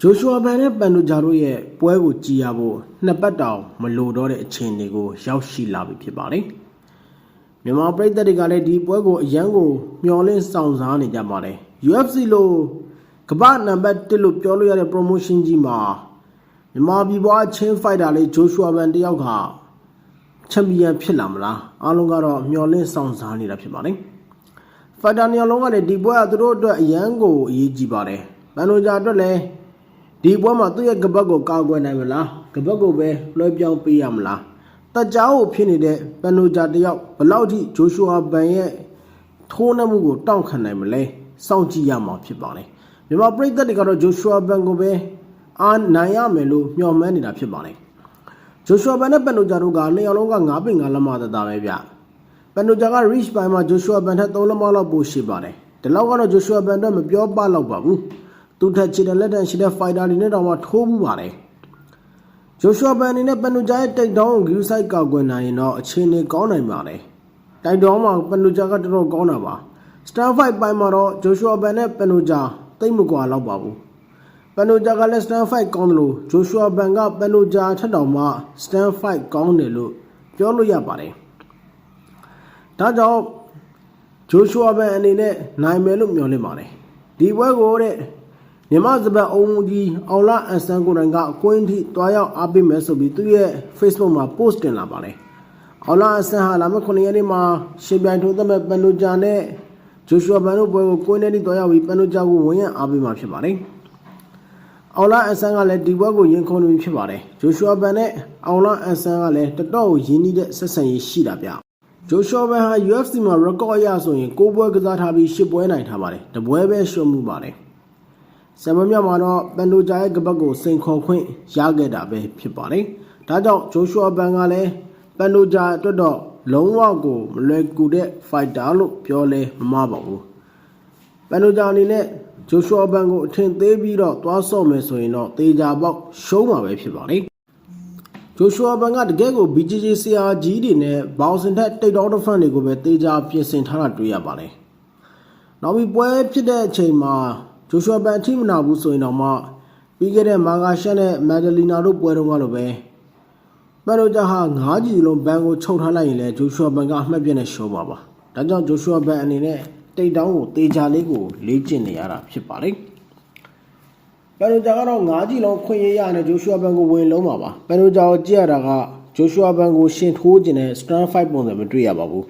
ဂျိုရှွာဘန်နဲ့ပန်ဒူဂျာတို့ရဲ့ပွဲကိုကြည်ရဖို့နှစ်ပတ်တောင်မလိုတော့တဲ့အခြေအနေကို ရောက်ရှိလာပြီဖြစ်ပါတယ်။မြန်မာပြည်သက်တွေကလည်းဒီပွဲကိုအရန်ကိုမျှော်လင့်စောင့်စားနေကြပါတယ်။ UFC လို့ကမ္ဘာနံပါတ်1လို့ပြောလို့ရတဲ့ promotion ကြီးမှာမြန်မာပြည်ပွားချင်းဖိုက်တာလေးဂျိုရှွာဘန်တယောက်ကချန်ပီယံဖြစ်လာမလားအားလုံးကတော့မျှော်လင့်စောင့်စားနေတာဖြစ်ပါတယ်။ဖိုက်တာနေရာလုံးကလည်းဒီပွဲကသူတို့အတွက်အရန်ကိုအရေးကြီးပါတယ်။ဘန်နိုဂျာအတွက်လည်း ဒီပွဲမှာသူ့ရဲ့ကပတ်ကိုကာကွယ်နိုင်မလား။ကပတ်ကိုပဲလွှဲပြောင်းပေးရမလား။တက်ကြောကိုဖြစ်နေတဲ့ဘန်နိုဂျာတယောက်ဘယ်လောက်ထိဂျိုရှူအာဘန်ရဲ့ထိုးနှက်မှုကိုတောင့်ခံနိုင်မလဲ။စောင့်ကြည့်ရမှာဖြစ်ပါတယ်။မြန်မာပြည်သက်တွေကတော့ဂျိုရှူအာဘန်ကိုပဲအားနိုင်ရမယ်လို့မျှော်မှန်းနေတာဖြစ်ပါတယ်။ဂျိုရှူအာဘန်နဲ့ဘန်နိုဂျာတို့ကနှစ်ယောက်လုံးက9ပင်9လက်မသက်သာပဲဗျ။ပန်နိုဂျာက reach ပိုင်းမှာ Joshua Ban ထက်3လက်မလောက်ပိုရှိပါတယ်။ဒီလောက်ကတော့ Joshua Ban တော့မပြောပလောက်ပါဘူး။ သူထက်ခြေတလက်တန်ရှိတဲ့ fighter တွေနဲ့တောင်မှထိုးမှုပါတယ်။ Joshua Ban အနေနဲ့ပန်နိုဂျာရဲ့တိတ်တောင်းကို view site ကောက်ကွယ်နိုင်ရင်တော့အခြေအနေကောင်းနိုင်ပါတယ်။တိုက်တောင်းမှာပန်နိုဂျာကတော်တော်ကောင်းတာပါ။ Star fight ပိုင်းမှာတော့ Joshua Ban နဲ့ပန်နိုဂျာတိတ်မကွာလောက်ပါဘူး။ပန်နိုဂျာကလည်း stand fight ကောင်းတယ်လို့ Joshua Ban ကပန်နိုဂျာထက်တောင်မှ stand fight ကောင်းတယ်လို့ပြောလို့ရပါတယ်။ဒါကြောင့်ဂျိုရှူအာဘန်အနေနဲ့နိုင်မယ်လို့မျှော်လင့်ပါတယ်ဒီပွဲကိုတဲ့ မြမစပတ်အုံးကြီးအောင်လာအန်ဆန်ကိုတိုင်ကအကွင်းထိတွားရောက်အားပေးမယ်ဆိုပြီးသူ့ရဲ့ Facebook မှာ post တင်လာပါတယ်အောင်လာအန်ဆန်ဟာလာမယ့်9ရက်နေ့မှာရှင်ပြိုင်ထိုးသက်မဲ့ပန်နိုဂျာနဲ့ဂျိုရှူအာဘန်တို့ပွဲကိုကွင်းထဲထိတွားရောက်ပြီးပန်နိုဂျာကိုဝင်ရအားပေးမှာဖြစ်ပါတယ်အောင်လာအန်ဆန်ကလည်းဒီပွဲကိုရင်ခုန်နေဖြစ်ပါတယ်ဂျိုရှူအာဘန်နဲ့အောင်လာအန်ဆန်ကလည်းတတော့ကိုရင်းနှီးတဲ့ဆက်ဆံရေးရှိတာဗျဂျိုရှောဘန်ဟာ UFC မှာ record အရဆိုရင်6ပွဲကစားထားပြီး10ပွဲနိုင်ထားပါတယ်။တပွဲပဲရှုံးမှုပါတယ်။ ဆမ်မမြောက်မှာတော့ပန်ဒိုဂျာရဲ့ကပတ်ကိုစိန်ခေါ်ခွင့်ရခဲ့တာပဲဖြစ်ပါတယ်။ဒါကြောင့်ဂျိုရှောဘန်ကလည်းပန်ဒိုဂျာအတွက်တော့လုံးဝကိုမလွယ်ကူတဲ့ fighter လို့ပြောလဲမမှားပါဘူး။ပန်ဒိုဂျာအနေနဲ့ဂျိုရှောဘန်ကိုအထင်သေးပြီးတော့သွားဆော့မယ်ဆိုရင်တော့တေချာပေါက်ရှုံးမှာပဲဖြစ်ပါတယ်။ဂျိုရှူအာဘန်ကတကယ်ကို BJJ ဆရာကြီးတွေနဲ့ဘောင်စင်ထက်တိတ်တောင်းတစ်ဖက်တွေကိုပဲတေချာပြင်ဆင်ထားတာတွေ့ရပါတယ်။နောက်ပြီးပွဲဖြစ်တဲ့အချိန်မှာ ဂျိုရှူအာဘန်အထိမနာဘူးဆိုရင်တော့မှပြီးခဲ့တဲ့မာဂါရှက်နဲ့မက်ဒလီနာတို့ပွဲတုန်းကလိုပဲပန်ရိုဂျာဟာ၅ကြီးလုံးဘန်ကိုချုပ်ထားလိုက်ရင်လည်းဂျိုရှူအာဘန်ကအမှတ်ပြနဲ့ရှုံးပါပါ။ဒါကြောင့်ဂျိုရှူအာဘန်အနေနဲ့တိတ်တောင်းကိုတေချာလေးကိုလေ့ကျင့်နေရတာဖြစ်ပါတယ်။ပန်နိုဂျာကတော့၅ကြီးလုံးခွင့်ရရနဲ့ဂျိုရှူအာဘန်ကိုဝင်လုံးပါပါပန်နိုဂျာကိုကြည့်ရတာကဂျိုရှူအာဘန်ကိုရှင်ထိုးခြင်းနဲ့ stand fight ပုံစံမတွေ့ရပါဘူး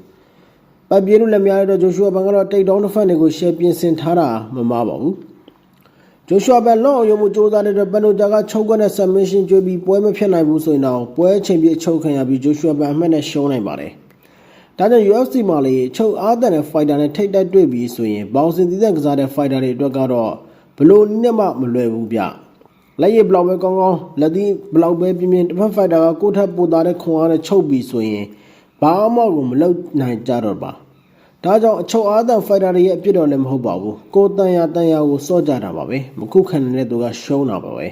ပတ်ပြေးလို့လည်းများရတော့ဂျိုရှူအာဘန်ကတော့တိတ်တောင်းတစ်ဖက်တွေကိုရှယ်ပြင်ဆင်ထားတာမမှားပါဘူးဂျိုရှူအာဘန်လော့အောင်ရုံမှုစ조사တဲ့အတွက်ပန်နိုဂျာကချုပ်ကွက်နဲ့ submission ကျွေးပြီးပွဲမဖြစ်နိုင်ဘူးဆိုရင်တော့ပွဲချိန်ပြည့်ချုပ်ခံရပြီးဂျိုရှူအာဘန်အမှတ်နဲ့ရှုံးနိုင်ပါတယ်ဒါကြောင့် UFC မှာလေချုပ်အားတန်တဲ့ fighter နဲ့ထိတ်တိုက်တွေ့ပြီးဆိုရင်ဘောင်စင်သီးသန့်ကစားတဲ့ fighter တွေအတွက်ကတော့ဘလို့နည်းနဲ့မှမလွယ်ဘူးဗျလက်ရည်ဘလောက်ပဲကောင်းကောင်းလက်သီးဘလောက်ပဲပြင်းပြင်းတစ်ဖက် fighter ကကိုယ့်ထက်ပိုသားတဲ့ခွန်အားနဲ့ချုပ်ပြီးဆိုရင်ဘာမှကိုမလုပ်နိုင်ကြတော့ပါ ဒါကြောင့်အချုပ်အားတန် fighter တွေရဲ့အပြစ်တော်လည်းမဟုတ်ပါဘူးကိုယ်တန်ရတန်ရကိုစော့ကြတာပါပဲမခုခံနေတဲ့သူကရှုံးတာပါပဲ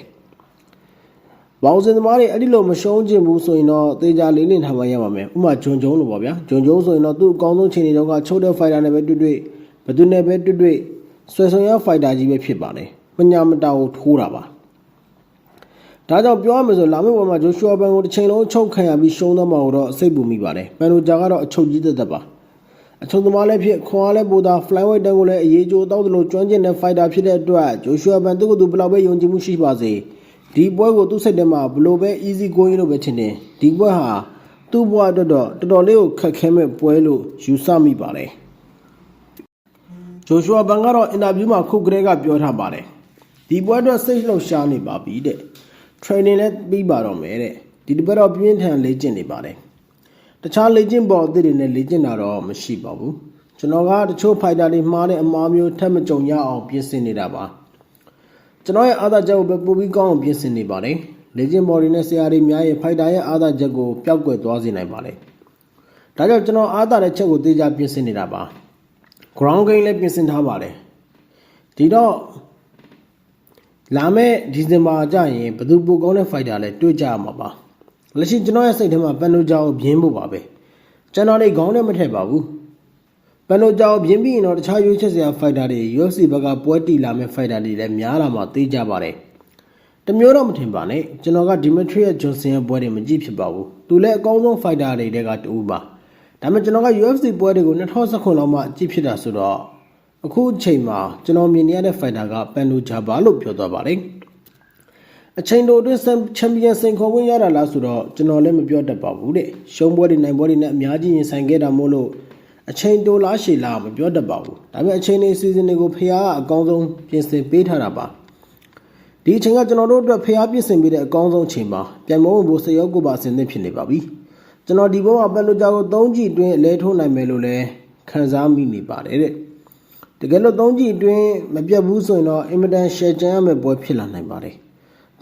ဘောင်စင်သမားတွေအဲ့ဒီလိုမရှုံးခြင်းဘူးဆိုရင်တော့တေချာလေးလင်းထားမှရပါမယ်ဥပမာဂျွန်ဂျုံလို့ပေါ့ဗျာဂျွန်ဂျုံဆိုရင်တော့သူ့အကောင်းဆုံးချိန်တွေတော့ကချုပ်တဲ့ fighter နဲ့ပဲတွေ့တွေ့ဘယ်သူနဲ့ပဲတွေ့တွေ့ဆွဲဆုံရ fighter ကြီးပဲဖြစ်ပါတယ်ပညာမတာကိုထိုးတာပါဒါကြောင့်ပြောရမယ်ဆိုလာမယ့်ဘဝမှာဂျိုရှူအာဘန်ကိုတစ်ချိန်လုံးချုပ်ခံရပြီးရှုံးသွားမှာတော့စိတ်ပူမိပါတယ်ပန်နိုဂျာကတော့အချုပ်ကြီးသက်သက်ပါ အချုပ်သမားလည်းဖြစ်ခွန်အားလည်းပိုတာ flyweight တန်းကိုလည်းအရေးကြိုးတောက်တယ်လို့ကျွမ်းကျင်တဲ့ fighter ဖြစ်တဲ့အတွက်ဂျိုရှူအာဘန်သူ့ကိုယ်သူဘယ်လောက်ပဲယုံကြည်မှုရှိပါစေဒီပွဲကိုသူ့စိတ်ထဲမှာဘယ်လိုပဲ easy going လို့ပဲထင်တယ်ဒီပွဲဟာသူ့ဘဝအတွက်တော့တော်တော်လေးကိုခက်ခဲမဲ့ပွဲလို့ယူဆမိပါတယ်ဂျိုရှူအာဘန်ကတော့အင်တာဗျူးမှာခုကလေးကပြောထားပါတယ်ဒီပွဲအတွက်စိတ်လှုပ်ရှားနေပါပြီတဲ့ training လည်းပြီးပါတော့မယ်တဲ့ဒီတစ်ပတ်တော့ပြင်းထန်လေ့ကျင့်နေပါတယ် တခြားလေ့ကျင့်ပေါ်အသစ်တွေနဲ့လေ့ကျင့်တာတော့မရှိပါဘူးကျွန်တော်ကတချို့ fighter တွေမှားတဲ့အမားမျိုးထပ်မကြုံရအောင်ပြင်ဆင်နေတာပါကျွန်တော်ရဲ့အားသာချက်ကိုပဲပိုပြီးကောင်းအောင်ပြင်ဆင်နေပါတယ်လေ့ကျင့်ပေါ်တွေနဲ့ဆရာတွေများရဲ့ fighter ရဲ့အားသာချက်ကိုပျောက်ကွယ်သွားစေနိုင်ပါတယ်ဒါကြောင့်ကျွန်တော်အားသာတဲ့ချက်ကိုသေချာပြင်ဆင်နေတာပါ ground game လည်းပြင်ဆင်ထားပါတယ်ဒီတော့လာမယ့်ဒီဇင်ဘာကျရင်ဘယ်သူပိုကောင်းတဲ့ fighter လဲတွေ့ကြရမှာပါ လက်ရှိကျွန်တော်ရဲ့စိတ်ထဲမှာပန်နိုဂျာကိုပြင်းဖို့ပါပဲကျွန်တော်လည်းခေါင်းနဲ့မထည့်ပါဘူးပန်နိုဂျာကိုပြင်းပြီးရင်တော့တခြားရွေးချက်စရာ fighter တွေ UFC ဘက်ကပွဲတီလာမယ့် fighter တွေလည်းများလာမှသိကြပါတယ်တမျိုးတော့မထင်ပါနဲ့ကျွန်တော်ကဒီမထရီယဂျွန်ဆင်ရဲ့ပွဲတွေမကြည့်ဖြစ်ပါဘူးသူလည်းအကောင်းဆုံးဖိုက်တာတွေတဲကတူပါဒါပေမဲ့ကျွန်တော်က UFC ပွဲတွေကို2019လောက်မှကြည့်ဖြစ်တာဆိုတော့အခုအချိန်မှာကျွန်တော်မြင်နေရတဲ့ဖိုက်တာကပန်လူဂျာဘာလို့ပြောသွားပါတယ် အချိန်တိုအတွင်းချန်ပီယံစင်ခေါ်ဝင်ရတာလားဆိုတော့ကျွန်တော်လည်းမပြောတတ်ပါဘူးတဲ့ရှုံးပွဲတွေနိုင်ပွဲတွေနဲ့အများကြီးရင်ဆိုင်ခဲ့တာမို့လို့အချိန်တိုလားရှည်လားမပြောတတ်ပါဘူးဒါပေမဲ့အချိန်လေးစီစဉ်တွေကိုဖះကအကောင်းဆုံးပြင်ဆင်ပေးထားတာပါဒီအချိန်ကကျွန်တော်တို့အတွက်ဖះပြင်ဆင်ပေးတဲ့အကောင်းဆုံးအချိန်ပါပြန်မဝင်ဖို့စရောက်ကိုပါအဆင်သင့်ဖြစ်နေပါပြီကျွန်တော်ဒီဘုံမှာပန်လိုဂျာကို၃ကြည့်အတွင်းအလဲထိုးနိုင်မယ်လို့လည်းခံစားမိနေပါတယ်တဲ့တကယ်လို့၃ကြည့်အတွင်းမပြတ်ဘူးဆိုရင်တော့အင်မတန်ရှယ်ချန်ရမယ့်ပွဲဖြစ်လာနိုင်ပါတယ်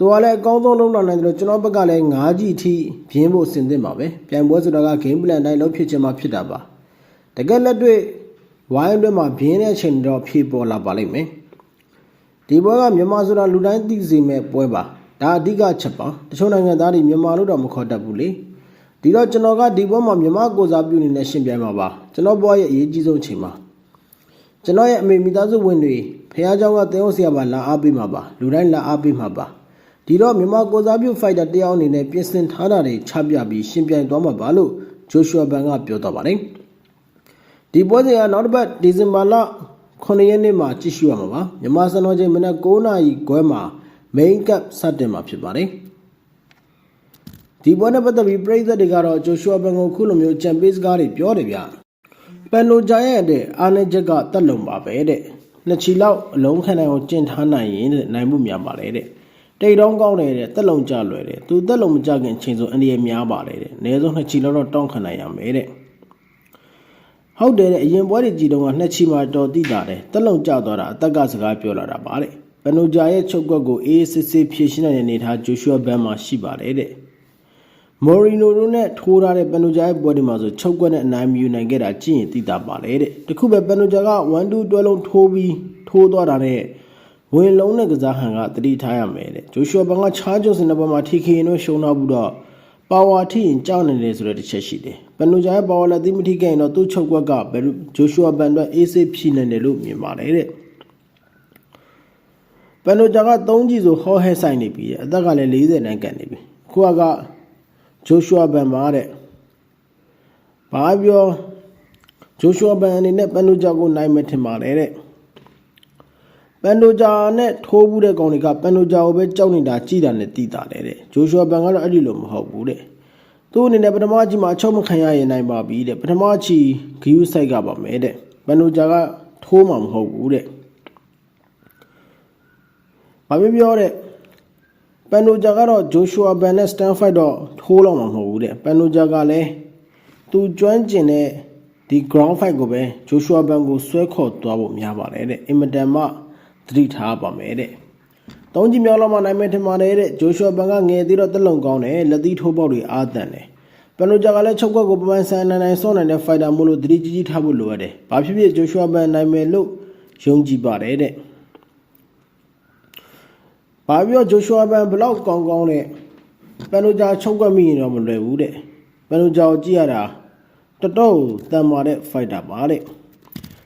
သူကလည်းအကောင်းဆုံးလုပ်လာနိုင်တယ်လို့ကျွန်တော်ဘက်ကလည်း၅ကြည့်အထိပြင်းဖို့အဆင်သင့်ပါပဲပြန်ပွဲဆိုတာက game plan တိုင်းလုပ်ဖြစ်ချင်မှဖြစ်တာပါတကယ်လက်တွေ့ဝိုင်းအတွင်းမှာပြင်းတဲ့အချိန်တော့ဖြေပေါ်လာပါလိမ့်မယ်ဒီပွဲကမြန်မာဆိုတာလူတိုင်းသိစေမဲ့ပွဲပါဒါအဓိကချက်ပါတချို့နိုင်ငံသားတွေမြန်မာလို့တော့မခေါ်တတ်ဘူးလေဒီတော့ကျွန်တော်ကဒီပွဲမှာမြန်မာကိုစားပြုနေတဲ့ရှင်ပြိုင်မှာပါကျွန်တော်ဘွားရဲ့အရေးကြီးဆုံးအချိန်မှာကျွန်တော်ရဲ့အမေမိသားစုဝင်တွေဖះเจ้าကတင်းအောင်ဆရာပါလာအားပေးမှာပါလူတိုင်းလာအားပေးမှာပါ ဒီတော့မြန်မာကိုစားပြုဖိုက်တာတယောက်အနေနဲ့ပြင်ဆင်ထားတာတွေချပြပြီးရှင်ပြိုင်သွားမှာပါလို့ဂျိုရှူအာဘန်ကပြောတော့ပါတယ်ဒီပွဲစဉ်ကနောက်တစ်ပတ်ဒီဇင်ဘာလ9ရက်နေ့မှာကြည့်ရှုရမှာပါမြန်မာစံတော်ချိန်မနက်9:00နာရီခွဲမှာ main cup စတင်မှာဖြစ်ပါတယ်ဒီပွဲနဲ့ပတ်သက်ပြီးပြည်သက်တွေကတော့ဂျိုရှူအာဘန်ကိုခုလိုမျိုးချန်ပီယံစကားတွေပြောတယ်ဗျပန်နိုဂျာရဲ့တဲ့အာနေချက်ကတက်လုံပါပဲတဲ့နှစ်ချီလောက်အလုံးခံနိုင်အောင်ကျင့်ထားနိုင်ရင်တဲ့နိုင်မှုများပါလေတဲ့ တိတ်တောင်းကောင်းတယ်တဲ့တက်လုံကြလွယ်တယ်သူတက်လုံမကြခင်အချိန်ဆိုအန္တရာယ်များပါလေတဲ့အနည်းဆုံးနှစ်ချီလောက်တော့တောင်းခံနိုင်ရမယ်တဲ့ဟုတ်တယ်တဲ့အရင်ပွဲတွေကြည်တော့ကနှစ်ချီမှတော်တိတာတယ်တက်လုံကြသွားတာအသက်ကစကားပြောလာတာပါတဲ့ပန်နိုဂျာရဲ့ချုပ်ကွက်ကိုအေးစစ်စစ်ဖြည့်ရှင်းနိုင်တဲ့အနေထားဂျိုရှူအာဘန်မှာရှိပါတယ်တဲ့မော်ရီနိုတို့နဲ့ထိုးထားတဲ့ပန်နိုဂျာရဲ့ပွဲဒီမှာဆိုချုပ်ကွက်နဲ့အနိုင်မယူနိုင်ခဲ့တာကြည့်ရင်သိတာပါလေတဲ့တခုပဲပန်နိုဂျာက1 2တွဲလုံးထိုးပြီးထိုးသွားတာနဲ့ ဝင်လုံးနဲ့ကစားဟန်ကတတိထားရမယ်တဲ့ဂျိုရှူဘန်ကချားကျုံစင်တဲ့ဘက်မှာထီခရင်တို့ရှုံတော့ဘူးတော့ပါဝါထိရင်ကြောက်နေတယ်ဆိုတဲ့တစ်ချက်ရှိတယ်ပန်နိုဂျာရဲ့ပါဝါလက်သီးမထိခဲ့ရင်တော့သူ့ချုပ်ကွက်ကဘယ်လိုဂျိုရှူဘန်အတွက်အေးဆေးဖြည့်နေတယ်လို့မြင်ပါတယ်တဲ့ပန်နိုဂျာက3ကြီးဆိုဟောဟဲဆိုင်နေပြီတဲ့အသက်ကလည်း40တန်းကန်နေပြီခုကဂျိုရှူဘန်မှာတဲ့ဘာပြောဂျိုရှူဘန်အနေနဲ့ပန်နိုဂျာကိုနိုင်မယ်ထင်ပါတယ်တဲ့ ပန်ဒိုဂျာနဲ့ထိုးဘူးတဲ့ကောင်တွေကပန်ဒိုဂျာကိုပဲကြောက်နေတာကြည်တာနဲ့တိတာတယ်တဲ့ဂျိုရှွာဘန်ကတော့အဲ့ဒီလိုမဟုတ်ဘူးတဲ့သူ့အနေနဲ့ပထမအကြီးမှာအချုပ်မခံရရင်နိုင်ပါပြီတဲ့ပထမအချီဂီယူဆိုင်ကပါမယ်တဲ့ပန်ဒိုဂျာကထိုးမှာမဟုတ်ဘူးတဲ့ဘာပြောပြောတဲ့ပန်ဒိုဂျာကတော့ဂျိုရှွာဘန်နဲ့စတန်ဖိုက်တော့ထိုးတော့မှာမဟုတ်ဘူးတဲ့ပန်ဒိုဂျာကလည်းသူကျွမ်းကျင်တဲ့ဒီ ground fight ကိုပဲဂျိုရှွာဘန်ကိုဆွဲခေါ်သွားဖို့များပါတယ်တဲ့အင်မတန်မှသ တိထားပါမယ်တဲ့။သုံးကြီးမြောက်လောက်မှနိုင်မယ်ထင်ပါတယ်တဲ့ဂျိုရှွာဘန်ကငယ်သေးတော့တက်လုံကောင်းတယ်လက်သီးထိုးပေါက်တွေအားတန်တယ်။ပန်လိုဂျာကလည်းချုပ်ကွက်ကိုပပန်ဆန်နိုင်နိုင်စောနိုင်တဲ့ဖိုက်တာမို့လို့သတိကြီးကြီးထားဖို့လိုရတယ်။ဘာဖြစ်ဖြစ်ဂျိုရှွာဘန်နိုင်မယ်လို့ယုံကြည်ပါတယ်တဲ့။ဘာပြောဂျိုရှွာဘန်ဘလောက်ကောင်းကောင်းနဲ့ပန်လိုဂျာချုပ်ကွက်မိရင်တော့မလွယ်ဘူးတဲ့။ပန်လိုဂျာကိုကြည့်ရတာတော်တော်တန်မာတဲ့ဖိုက်တာပါတဲ့။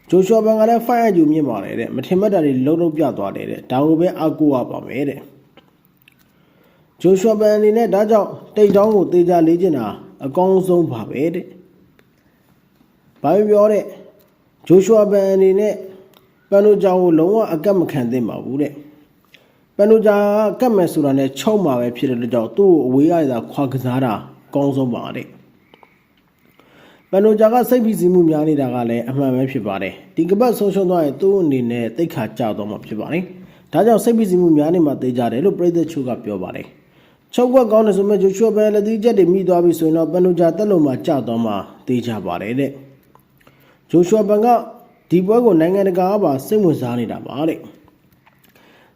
ဂျိုရှောဘန်ကလည်းဖိုင်အယူမြင့်ပါတယ်တဲ့မထင်မှတ်တာတွေလုံးလုံးပြသွားတယ်တဲ့ဒါကိုပဲအကူရပါမယ်တဲ့ဂျိုရှောဘန်အနေနဲ့ဒါကြောင့်တိတ်တောင်းကိုတေချာလေးကျင်တာအကောင်းဆုံးပါပဲတဲ့ဘာပြောတဲ့ဂျိုရှောဘန်အနေနဲ့ပန်နိုဂျာကိုလုံးဝအကက်မခံသင့်ပါဘူးတဲ့ပန်နိုဂျာကတ်မယ်ဆိုတာနဲ့ချုံမှာပဲဖြစ်တဲ့အတွက်ကြောင့်သူ့ကိုအဝေးရတာခွာကစားတာအကောင်းဆုံးပါတဲ့ ပန်နိုဂျာကစိတ်ဖိစီးမှုများနေတာကလည်းအမှန်ပဲဖြစ်ပါတယ်ဒီကပတ်ဆုံးရှုံးသွားရင်သူ့အနေနဲ့တိတ်ခါကြောက်တော့မှာဖြစ်ပါတယ်ဒါကြောင့်စိတ်ဖိစီးမှုများနေမှာတေးကြတယ်လို့ပြည်သက်ချိုကပြောပါတယ်ချုပ်ကွက်ကောင်းတယ်ဆိုမဲ့ဂျိုရှုဘဲလက်သီးချက်တွေမိသွားပြီဆိုရင်တော့ပန်နိုဂျာတက်လို့မှကြောက်တော့မှတေးကြပါတယ်တဲ့ဂျိုရှုဘန်ကဒီပွဲကိုနိုင်ငံတကာကပါစိတ်ဝင်စားနေတာပါတဲ့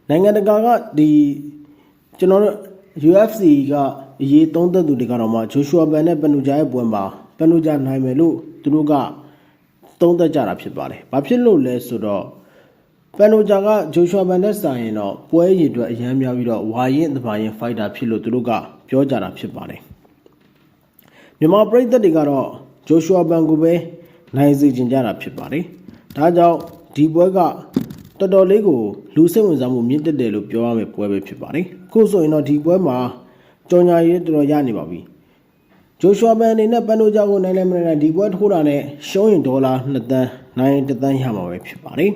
နိုင်ငံတကာကဒီကျွန်တော်တို့ UFC ကအရေးသုံးသက်သူတွေကတော့မှဂျိုရှုဘန်နဲ့ပန်နိုဂျာရဲ့ပွဲမှာ ပန်လို့ကြနိုင်မယ်လို့သူတို့ကသုံးသပ်ကြတာဖြစ်ပါတယ်။ဘာဖြစ်လို့လဲဆိုတော့ပန်နိုဂျာကဂျိုရှွာဘန်နဲ့ဆိုင်ရင်တော့ပွဲရည်အတွက်အရန်များပြီးတော့ဝါရင်တပါရင်ဖိုက်တာဖြစ်လို့သူတို့ကပြောကြတာဖြစ်ပါတယ်။မြန်မာပြည်သက်တွေကတော့ဂျိုရှွာဘန်ကိုပဲနိုင်စေချင်ကြတာဖြစ်ပါတယ်။ဒါကြောင့်ဒီပွဲကတော်တော်လေးကိုလူစိတ်ဝင်စားမှုမြင့်တက်တယ်လို့ပြောရမယ့်ပွဲပဲဖြစ်ပါတယ်အခုဆိုရင်တော့ဒီပွဲမှာကြော်ညာရေးတော်တော်ရနေပါပြီ ဂျိုရှွာဘန်အနေနဲ့ပန်နိုဂျာကိုနိုင်နိုင်မနိုင်နိုင်ဒီပွဲထိုးတာနဲ့ရှုံးရင်ဒေါ်လာ2သန်းနိုင်ရင်1သန်းရမှာပဲဖြစ်ပါတယ်